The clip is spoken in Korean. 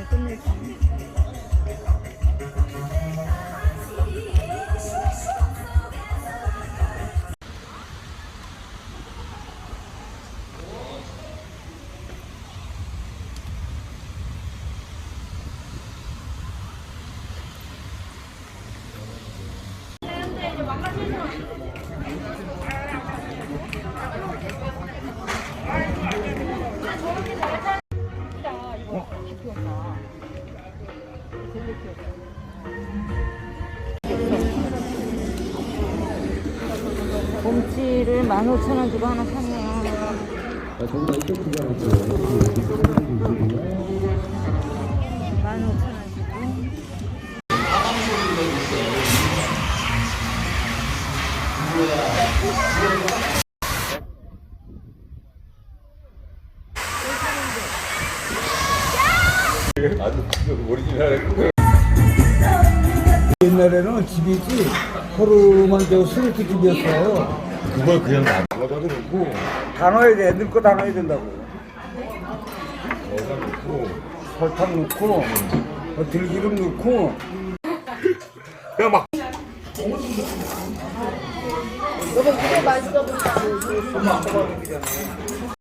네, 끝내주세요. 곰치를 15,000원 주고 하나 샀네요. 만 오천 원 주고. 옛날에는 집이지 호르만 저 스위트 집이었어요. 그걸 그냥 놔둬도 되고 다 넣어야 돼. 애들 거다 넣어야 된다고. 놓고 설탕 넣고 어, 들기름 넣고 그냥 막 이거 물에 맛있어 보인다.